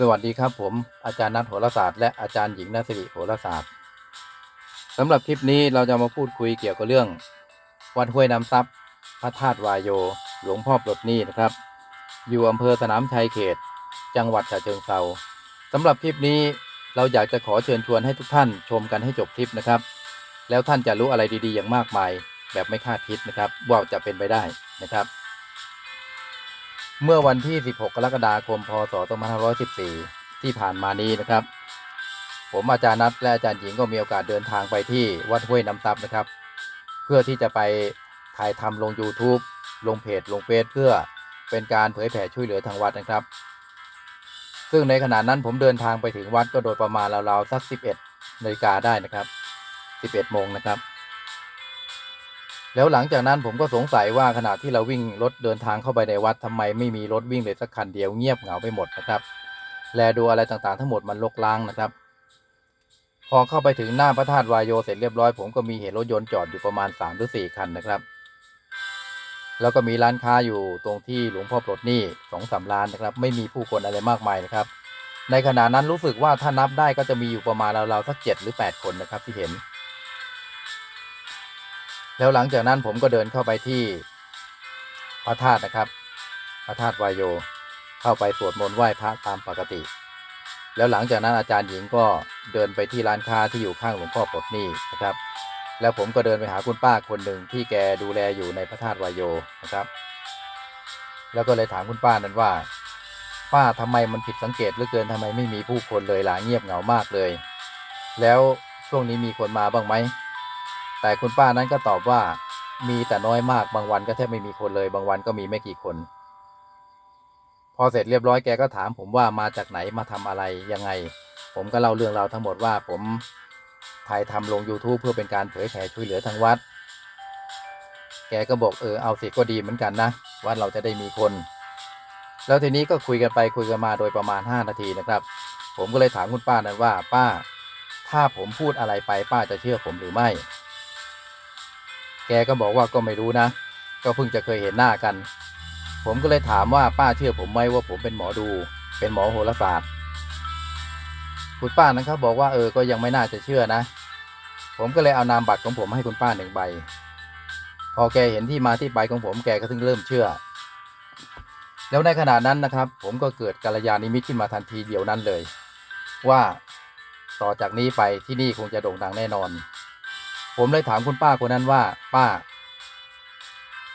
สวัสดีครับผมอาจารย์นัทโหราศาสตร์และอาจารย์หญิงนัสิริโหราศาสตร์สำหรับคลิปนี้เราจะมาพูดคุยเกี่ยวกับเรื่อง วัดห้วยน้ำซับพระธาตุวายโย หลวงพ่อปลดหนี้นะครับ อยู่อำเภอสนามชัยเขต จังหวัดฉะเชิงเทราสำหรับคลิปนี้เราอยากจะขอเชิญชวนให้ทุกท่านชมกันให้จบคลิปนะครับ แล้วท่านจะรู้อะไรดีๆ อย่างมากมาย แบบไม่คาดคิดนะครับว่าจะเป็นไปได้นะครับ เมื่อวันที่ 16 กรกฎาคม พศ 2514 ที่ผ่านมานี้นะครับ ผมอาจารย์นัทและอาจารย์หญิงก็มีโอกาสเดินทางไปที่วัดห้วยน้ำซับนะครับ เพื่อที่จะไปถ่ายทำลง YouTube ลงเพจลงเฟซเพื่อเป็นการเผยแผ่ช่วยเหลือทางวัดนะครับ ซึ่งในขณะนั้นผมเดินทางไปถึงวัดก็โดยประมาณราวๆสัก 11นาฬิกาได้นะครับ 11โมงนะครับ แล้วหลังจากนั้นผมก็สงสัยว่าขณะที่เราวิ่งรถเดินทางเข้าไปในวัดทำไมไม่มีรถวิ่งเลยสักคันเดียวเงียบเหงาไปหมดนะครับ แลดูอะไรต่างๆ ทั้งหมดมันลกล้างนะครับ พอเข้าไปถึงหน้าพระธาตุวายโยเสร็จเรียบร้อยผมก็มีเห็นรถยนต์จอดอยู่ประมาณ3หรือ4คันนะครับ แล้วก็มีร้านค้าอยู่ตรงที่หลวงพ่อปลดหนี้สองสามร้านนะครับ ไม่มีผู้คนอะไรมากมายนะครับ ในขณะนั้นรู้สึกว่าถ้านับได้ก็จะมีอยู่ประมาณราวๆสักเจ็ดหรือแปดคนนะครับที่เห็น แล้วหลังจากนั้นผมก็เดินเข้าไปที่พระธาตุนะครับ พระธาตุวายโย เข้าไปสวดมนต์ไหว้พระตามปกติ แล้วหลังจากนั้นอาจารย์หญิงก็เดินไปที่ร้านค้าที่อยู่ข้างหลวงพ่อปลดหนี้นะครับ แล้วผมก็เดินไปหาคุณป้าคนหนึ่งที่แกดูแลอยู่ในพระธาตุวายโยนะครับ แล้วก็เลยถามคุณป้านั้นว่า ป้าทำไมมันผิดสังเกตเหลือเกินทำไมไม่มีผู้คนเลยล่ะเงียบเหงามากเลย แล้วช่วงนี้มีคนมาบ้างไหม แต่คุณป้านั้นก็ตอบว่ามีแต่น้อยมากบางวันก็แทบไม่มีคนเลย บางวันก็มีไม่กี่คน พอเสร็จเรียบร้อยแกก็ถามผมว่ามาจากไหนมาทำอะไรยังไง ผมก็เล่าเรื่องราวทั้งหมดว่าผมถ่ายทำลง YouTube เพื่อเป็นการเผยแผ่ช่วยเหลือทางวัด แกก็บอกเออเอาสิก็ดีเหมือนกันนะวัดเราจะได้มีคน แล้วทีนี้ก็คุยกันไปคุยกันมาโดยประมาณ 5 นาทีนะครับ ผมก็เลยถามคุณป้านั้นว่าป้า ถ้าผมพูดอะไรไปป้าจะเชื่อผมหรือไม่ แกก็บอกว่าก็ไม่รู้นะ ก็เพิ่งจะเคยเห็นหน้ากัน ผมก็เลยถามว่าป้าเชื่อผมไหมว่าผมเป็นหมอดู เป็นหมอโหราศาสตร์ คุณป้านั้นเขาบอกว่าเออ ก็ยังไม่น่าจะเชื่อนะ ผมก็เลยเอานามบัตรของผมให้คุณป้าหนึ่งใบ พอแกเห็นที่มาที่ไปของผมแกก็ถึงเริ่มเชื่อ แล้วในขณะนั้นนะครับ ผมก็เกิดกัลยาณิมิตขึ้นมาทันทีเดียวนั้นเลย ว่าต่อจากนี้ไปที่นี่คงจะโด่งดังแน่นอน ผมเลยถามคุณป้าคนนั้นว่า ป้า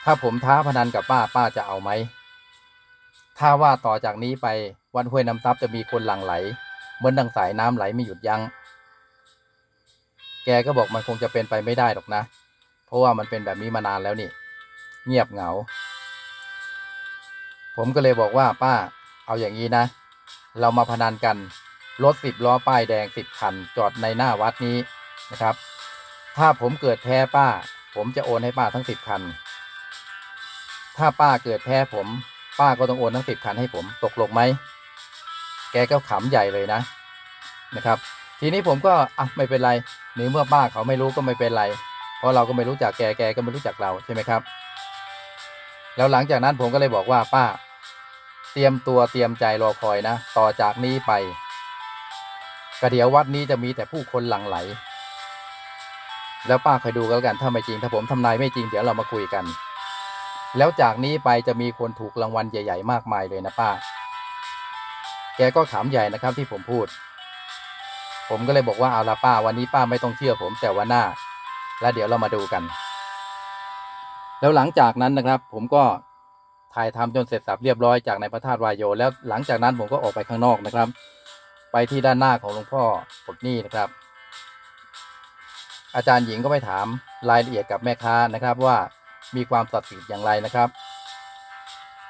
ถ้าผมท้าพนันกับป้าป้าจะเอาไหม ถ้าว่าต่อจากนี้ไปวันห้วยน้ำซับจะมีคนหลั่งไหล เหมือนดังสายน้ำไหลไม่หยุดยัง้ง แกก็บอกมันคงจะเป็นไปไม่ได้หรอกนะ เพราะว่ามันเป็นแบบนี้มานานแล้วนี่ เงียบเหงา ผมก็เลยบอกว่าป้า เอาอย่างนี้นะ เรามาพนันกัน รถสิบล้อป้ายแดงสิบคัน จอดในหน้าวัดนี้นะครับ ถ้าผมเกิดแพ้ป้า ผมจะโอนให้ป้าทั้งสิบคัน ถ้าป้าเกิดแพ้ผม ป้าก็ต้องโอนทั้งสิบคันให้ผมตกลงไหม แกก็ขำใหญ่เลยนะ นะครับ ทีนี้ผมก็อะไม่เป็นไรในเมื่อป้าเขาไม่รู้ก็ไม่เป็นไร เพราะเราก็ไม่รู้จักแกแกก็ไม่รู้จักเราใช่ไหมครับ แล้วหลังจากนั้นผมก็เลยบอกว่าป้า เตรียมตัวเตรียมใจรอคอยนะ ต่อจากนี้ไปกระเดี๋ยววัดนี้จะมีแต่ผู้คนหลั่งไหล แล้วป้าคอยดูกันแล้วกันถ้าไม่จริงถ้าผมทำนายไม่จริงเดี๋ยวเรามาคุยกัน แล้วจากนี้ไปจะมีคนถูกรางวัลใหญ่ ๆ มากมายเลยนะป้า แกก็ขำใหญ่นะครับที่ผมพูด ผมก็เลยบอกว่าเอาละป้าวันนี้ป้าไม่ต้องเชื่อผมแต่วันหน้า แล้วเดี๋ยวเรามาดูกัน แล้วหลังจากนั้นนะครับ ผมก็ถ่ายทำจนเสร็จสับเรียบร้อยจากในพระธาตุวายโย แล้วหลังจากนั้นผมก็ออกไปข้างนอกนะครับ ไปที่ด้านหน้าของหลวงพ่อปลดหนี้นะครับ อาจารย์หญิงก็ไปถามรายละเอียดกับแม่ค้านะครับว่ามีความศักดิ์สิทธิ์อย่างไรนะครับ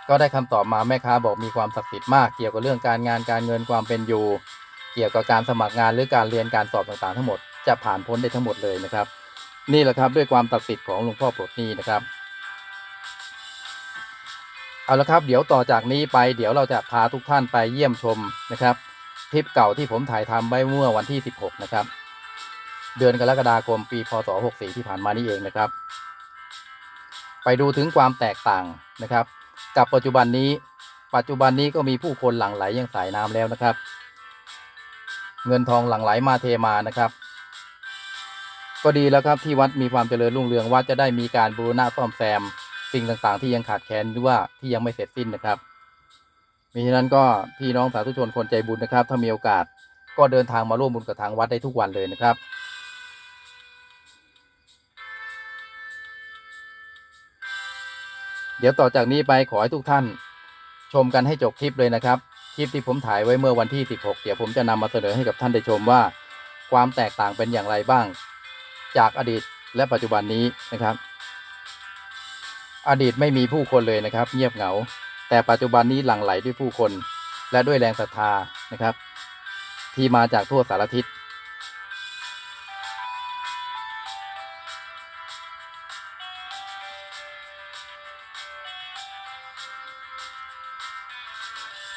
ก็ได้คำตอบมาแม่ค้าบอกมีความศักดิ์สิทธิ์มากเกี่ยวกับเรื่องการงานการเงินความเป็นอยู่ เกี่ยวกับการสมัครงานหรือการเรียนการสอบต่างๆ ทั้งหมดจะผ่านพ้นได้ทั้งหมดเลยนะครับ นี่แหละครับด้วยความศักดิ์สิทธิ์ของหลวงพ่อปลดนี้นะครับเอาละครับเดี๋ยวต่อจากนี้ไปเดี๋ยวเราจะพาทุกท่านไปเยี่ยมชมนะครับ คลิปเก่าที่ผมถ่ายทำไว้เมื่อวันที่ 16 นะครับ เดือนกรกฎาคมปีพศ 64 ที่ผ่านมานี่เองนะครับ ไปดูถึงความแตกต่างนะครับ กับปัจจุบันนี้ ปัจจุบันนี้ก็มีผู้คนหลั่งไหลยังสายน้ำแล้วนะครับ เงินทองหลั่งไหลมาเทมานะครับ ก็ดีแล้วครับที่วัดมีความเจริญรุ่งเรืองวัดจะได้มีการบูรณะซ่อมแซม สิ่งต่างๆ ที่ยังขาดแคลนหรือว่าที่ยังไม่เสร็จสิ้นนะครับมิฉะนั้นก็พี่น้องสาธุชนคนใจบุญนะครับ ถ้ามีโอกาสก็เดินทางมาร่วมบุญกับทางวัดได้ทุกวันเลยนะครับ เดี๋ยวต่อจากนี้ไปขอให้ทุกท่าน ชมกันให้จบคลิปเลยนะครับ คลิปที่ผมถ่ายไว้เมื่อวันที่ 16 เดี๋ยวผมจะนำมาเสนอให้กับท่านได้ชมว่า ความแตกต่างเป็นอย่างไรบ้าง จากอดีตและปัจจุบันนี้นะครับ อดีตไม่มีผู้คนเลยนะครับ เงียบเหงา แต่ปัจจุบันนี้หลั่งไหลด้วยผู้คน และด้วยแรงศรัทธานะครับ ที่มาจากทั่วสารทิศ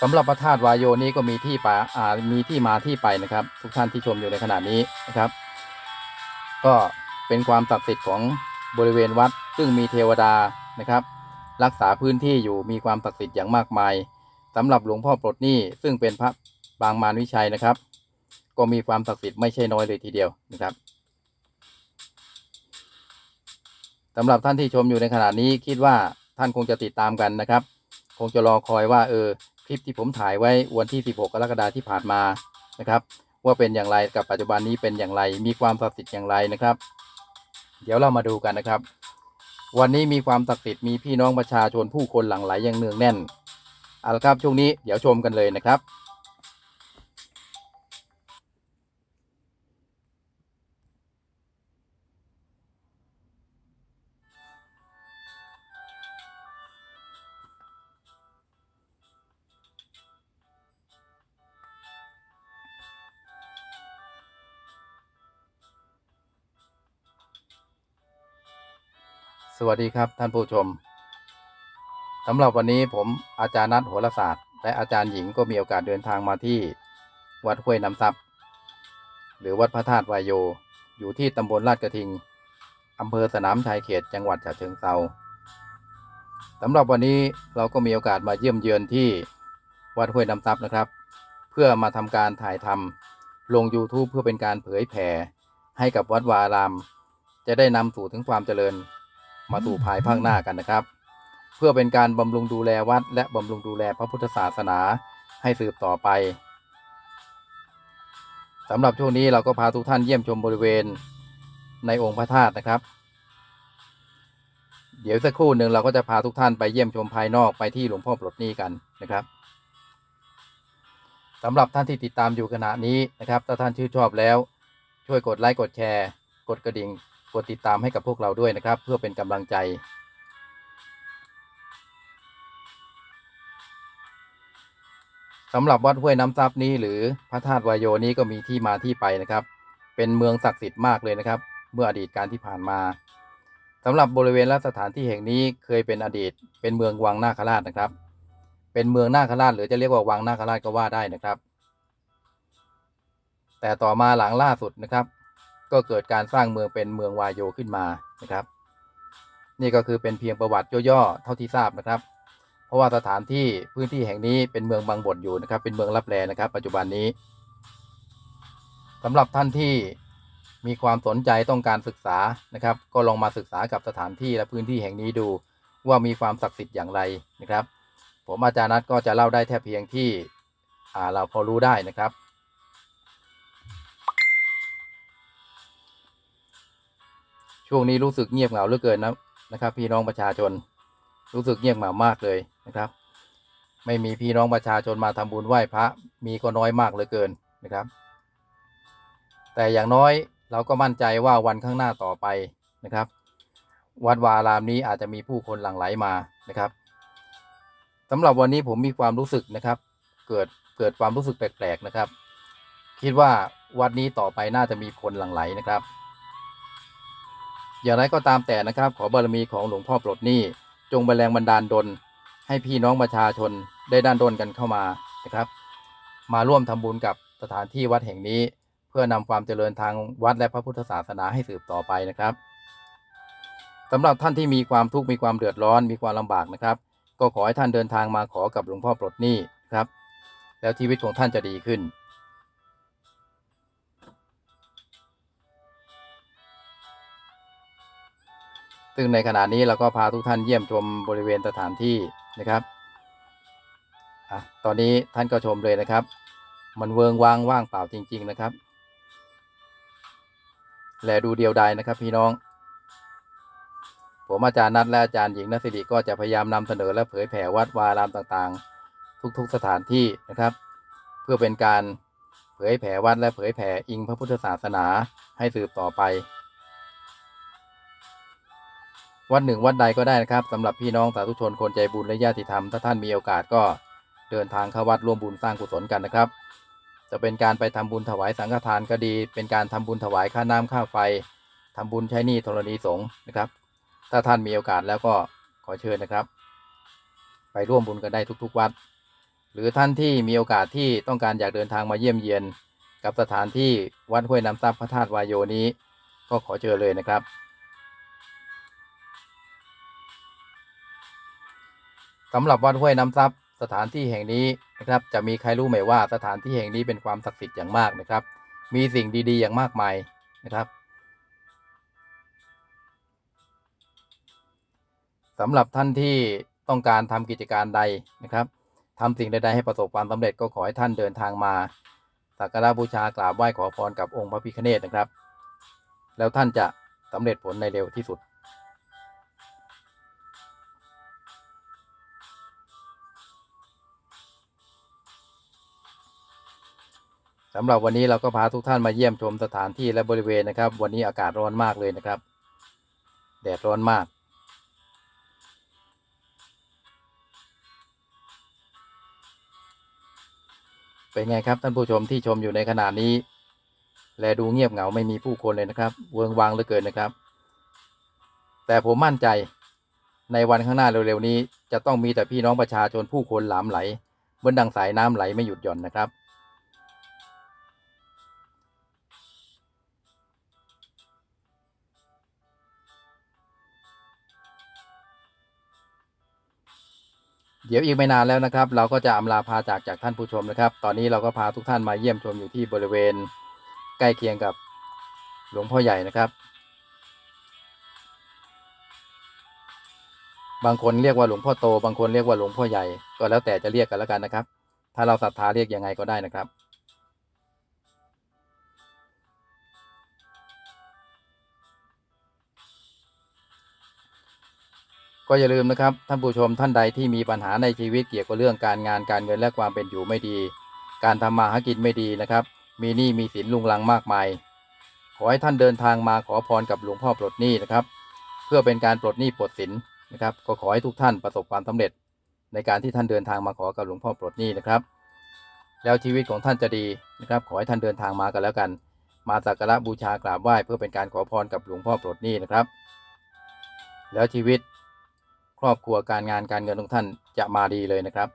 สำหรับพระธาตุวายโยนี้ก็มีที่ป่าอ่ามีที่มาที่ไปนะครับ ทุกท่านที่ชมอยู่ในขณะนี้นะครับ ก็เป็นความศักดิ์สิทธิ์ของบริเวณวัด ซึ่งมีเทวดานะครับ รักษาพื้นที่อยู่มีความศักดิ์สิทธิ์อย่างมากมายสำหรับหลวงพ่อปลดหนี้ซึ่งเป็นพระบางมารวิชัยนะครับ ก็มีความศักดิ์สิทธิ์ไม่ใช่น้อยเลยทีเดียวนะครับสำหรับท่านที่ชมอยู่ในขณะนี้คิดว่าท่านคงจะติดตามกันนะครับ คงจะรอคอยว่าเออ คลิปที่ผมถ่ายไว้วันที่ 16 กรกฎาคมที่ผ่านมานะครับ ว่าเป็นอย่างไรกับปัจจุบันนี้เป็นอย่างไร มีความศักดิ์สิทธิ์อย่างไรนะครับ เดี๋ยวเรามาดูกันนะครับ วันนี้มีความศักดิ์สิทธิ์มีพี่น้องประชาชนผู้คนหลั่งไหลอย่างเนืองแน่นเอาละครับช่วงนี้เดี๋ยวชมกันเลยนะครับ วัสดีครับท่านผู้ชมสำหรับวันนี้ผมอาจารย์นัทโหราศาสตร์ และอาจารย์หญิงก็มีโอกาสเดินทางมาที่วัดห้วยน้ำซับหรือวัดพระธาตุวายโย อยู่ที่ตำบลลาดกระทิงอำเภอสนามชัยเขตจังหวัดฉะเชิงเทราสำหรับวันนี้เราก็มีโอกาสมาเยี่ยมเยือนที่วัดห้วยน้ำซับนะครับ เพื่อมาทำการถ่ายทำลง YouTube เพื่อเป็นการเผยแผ่ให้กับวัดวาราม จะได้นำสู่ถึงความเจริญ มาสู่ภายภาคหน้ากันนะครับ เพื่อเป็นการบำรุงดูแลวัด และบำรุงดูแลพระพุทธศาสนาให้สืบต่อไปสำหรับช่วงนี้เราก็พาทุกท่านเยี่ยมชมบริเวณในองค์พระธาตุนะครับ เดี๋ยวสักครู่หนึ่งเราก็จะพาทุกท่านไปเยี่ยมชมภายนอกไปที่หลวงพ่อปลดหนี้กันนะครับสำหรับท่านที่ติดตามอยู่ขณะนี้นะครับ ถ้าท่านชื่นชอบแล้ว ช่วยกดไลค์กดแชร์ กดกระดิ่ง กดติดตามให้กับพวกเราด้วยนะครับ เพื่อเป็นกำลังใจ สำหรับวัดห้วยน้ำซับนี้หรือพระธาตุวายโยนี้ก็มีที่มาที่ไปนะครับ เป็นเมืองศักดิ์สิทธิ์มากเลยนะครับ เมื่ออดีตการที่ผ่านมาสำหรับบริเวณและสถานที่แห่งนี้เคยเป็นอดีต เป็นเมืองวังนาคราชนะครับ เป็นเมืองนาคราชหรือจะเรียกว่าวังนาคราชก็ว่าได้นะครับ แต่ต่อมาหลังล่าสุดนะครับ ก็เกิดการสร้างเมืองเป็นเมืองวายโยขึ้นมานะครับ นี่ก็คือเป็นเพียงประวัติย่อๆเท่าที่ทราบนะครับ เพราะว่าสถานที่พื้นที่แห่งนี้เป็นเมืองบางบทอยู่นะครับ เป็นเมืองรับแลนะครับ ปัจจุบันนี้สำหรับท่านที่มีความสนใจต้องการศึกษานะครับ ก็ลองมาศึกษากับสถานที่และพื้นที่แห่งนี้ดูว่ามีความศักดิ์สิทธิ์อย่างไรนะครับ ผมอาจารย์นัทก็จะเล่าได้แค่เพียงที่เราพอรู้ได้นะครับ ช่วงนี้รู้สึกเงียบเหงาเหลือเกินนะนะครับ พี่น้องประชาชน รู้สึกเงียบเหงามากเลยนะครับ ไม่มีพี่น้องประชาชนมาทำบุญไหว้พระ มีก็น้อยมากเหลือเกินนะครับ แต่อย่างน้อยเราก็มั่นใจว่าวันข้างหน้าต่อไปนะครับ วัดวารามนี้อาจจะมีผู้คนหลั่งไหลมานะครับสำหรับวันนี้ผมมีความรู้สึกนะครับ เกิดเกิดความรู้สึกแปลกๆนะครับ คิดว่าวัดนี้ต่อไปน่าจะมีคนหลั่งไหลนะครับ อย่างไรก็ตามแต่นะครับ ขอบารมีของหลวงพ่อปลดหนี้จงบันแรงบันดาลดลให้พี่น้องประชาชนได้ด้านดนกันเข้ามานะครับ มาร่วมทำบุญกับสถานที่วัดแห่งนี้ เพื่อนำความเจริญทางวัดและพระพุทธศาสนาให้สืบต่อไปนะครับสำหรับท่านที่มีความทุกข์มีความเดือดร้อนมีความลำบากนะครับ ก็ขอให้ท่านเดินทางมาขอกับหลวงพ่อปลดหนี้ครับ แล้วชีวิตของท่านจะดีขึ้น ซึ่งในขณะนี้เราก็พาทุกท่านเยี่ยมชมบริเวณสถานที่นะครับอะตอนนี้ท่านก็ชมเลยนะครับ มันเวิงวางว่างเปล่าจริง ๆนะครับ แลดูเดียวดายนะครับ พี่น้อง ผมอาจารย์นัทและอาจารย์หญิงนัสิริก็จะพยายามนำเสนอและเผยแผ่วัดวารามต่างๆ ทุกๆสถานที่นะครับ เพื่อเป็นการเผยแผ่วัดและเผยแผ่อิงพระพุทธศาสนาให้สืบต่อไป วัดหนึ่งวัดใดก็ได้นะครับสำหรับพี่น้องสาธุชนคนใจบุญและญาติธรรมถ้าท่านมีโอกาสก็เดินทางเข้าวัดร่วมบุญสร้างกุศลกันนะครับ จะเป็นการไปทำบุญถวายสังฆทานก็ดี เป็นการทำบุญถวายค่าน้ำค่าไฟทำบุญใช้หนี้ธรณีสงฆ์นะครับ ถ้าท่านมีโอกาสแล้วก็ขอเชิญนะครับ ไปร่วมบุญกันได้ทุกๆวัด หรือท่านที่มีโอกาสที่ต้องการอยากเดินทางมาเยี่ยมเยียน กับสถานที่วัดห้วยน้ำซับพระธาตุวายโยนี้ ก็ขอเชิญเลยนะครับ สำหรับวัดห้วยน้ำซับสถานที่แห่งนี้นะครับ จะมีใครรู้ไหมว่าสถานที่แห่งนี้เป็นความศักดิ์สิทธิ์อย่างมากนะครับ มีสิ่งดีๆ อย่างมากมายนะครับสำหรับท่านที่ต้องการทำกิจการใดนะครับทำสิ่งใดๆให้ประสบความสำเร็จก็ขอให้ท่านเดินทางมาสักการะบูชากราบไหว้ขอพรกับองค์พระพิฆเนศนะครับ แล้วท่านจะสำเร็จผลในเร็วที่สุด สำหรับวันนี้เราก็พาทุกท่านมาเยี่ยมชมสถานที่และบริเวณนะครับ วันนี้อากาศร้อนมากเลยนะครับ แดดร้อนมาก เป็นไงครับท่านผู้ชมที่ชมอยู่ในขณะนี้ แลดูเงียบเหงาไม่มีผู้คนเลยนะครับ เวงวางเหลือเกินนะครับ แต่ผมมั่นใจในวันข้างหน้าเร็วๆนี้ จะต้องมีแต่พี่น้องประชาชนผู้คนหลามไหลเหมือนดังสายน้ำไหลไม่หยุดหย่อนนะครับ เดี๋ยวอีกไม่นานแล้วนะครับ เราก็จะอำลาพาจากจากท่านผู้ชมนะครับ ตอนนี้เราก็พาทุกท่านมาเยี่ยมชมอยู่ที่บริเวณใกล้เคียงกับหลวงพ่อใหญ่นะครับ บางคนเรียกว่าหลวงพ่อโต บางคนเรียกว่าหลวงพ่อใหญ่ ก็แล้วแต่จะเรียกกันแล้วกันนะครับ ถ้าเราศรัทธาเรียกยังไงก็ได้นะครับ ก็อย่าลืมนะครับ ท่านผู้ชมท่านใดที่มีปัญหาในชีวิตเกี่ยวกับเรื่องการงานการเงินและความเป็นอยู่ไม่ดี การทำมาหากินไม่ดีนะครับ มีหนี้มีสินลุงลังมากมาย ขอให้ท่านเดินทางมาขอพรกับหลวงพ่อปลดหนี้นะครับ เพื่อเป็นการปลดหนี้ปลดสินนะครับ ก็ขอให้ทุกท่านประสบความสำเร็จ ในการที่ท่านเดินทางมาขอกับหลวงพ่อปลดหนี้นะครับ แล้วชีวิตของท่านจะดีนะครับ ขอให้ท่านเดินทางมากันแล้วกัน มาสักการะบูชากราบไหว้เพื่อเป็นการขอพรกับหลวงพ่อปลดหนี้นะครับ แล้วชีวิต รอบครัวการงานการเงินของท่านจะมาดีเลยนะครับ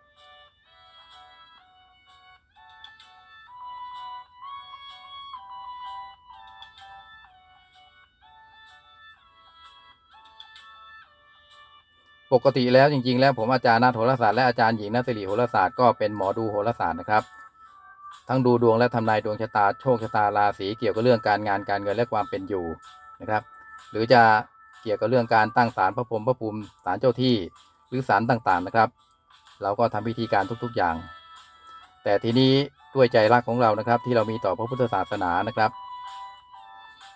ปกติแล้วจริง ๆ แล้วผมอาจารย์นัทโหราศาสตร์และอาจารย์หญิงนัทสิริโหราศาสตร์ก็เป็นหมอดูโหราศาสตร์นะครับทั้งดูดวงและทำนายดวงชะตาโชคชะตาราศีเกี่ยวกับเรื่องการงานการเงินและความเป็นอยู่นะครับ หรือจะ เกี่ยวกับเรื่องการตั้งศาลพระพรหมพระภูมิศาลเจ้าที่หรือศาลต่างๆนะครับ เราก็ทำพิธีการทุกๆอย่าง แต่ทีนี้ด้วยใจรักของเรานะครับ ที่เรามีต่อพระพุทธศาสนานะครับ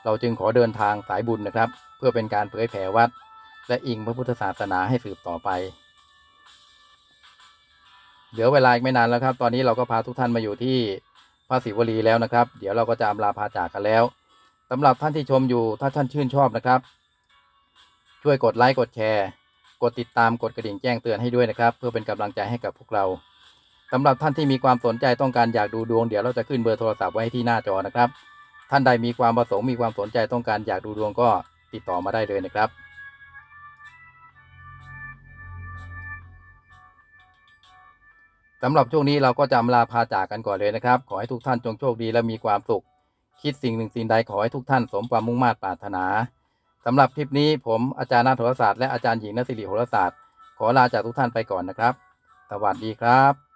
เราจึงขอเดินทางสายบุญนะครับ เพื่อเป็นการเผยแผ่วัด และอิงพระพุทธศาสนาให้สืบต่อไปเหลือเวลาอีกไม่นานแล้วครับ ตอนนี้เราก็พาทุกท่านมาอยู่ที่พระศิวลีแล้วนะครับ เดี๋ยวเราก็จะอำลาพาจากกันแล้วสำหรับท่านที่ชมอยู่ถ้าท่านชื่นชอบนะครับ ช่วยกดไลค์กดแชร์ กดติดตามกดกระดิ่งแจ้งเตือนให้ด้วยนะครับ เพื่อเป็นกำลังใจให้กับพวกเราสำหรับท่านที่มีความสนใจต้องการอยากดูดวงเดี๋ยวเราจะขึ้นเบอร์โทรศัพท์ไว้ที่หน้าจอนะครับ ท่านใดมีความประสงค์มีความสนใจต้องการอยากดูดวงก็ติดต่อมาได้เลยนะครับสำหรับช่วงนี้เราก็จะอำลาพาจากกันก่อนเลยนะครับ ขอให้ทุกท่านจงโชคดีและมีความสุข คิดสิ่งหนึ่งสิ่งใดขอให้ทุกท่านสมความมุ่งมา่ปรารถนา สำหรับคลิปนี้ผมอาจารย์นาถโหราศาสตร์และอาจารย์หญิงนศิริโหราศาสตร์ ขอลาจากทุกท่านไปก่อนนะครับ สวัสดีครับ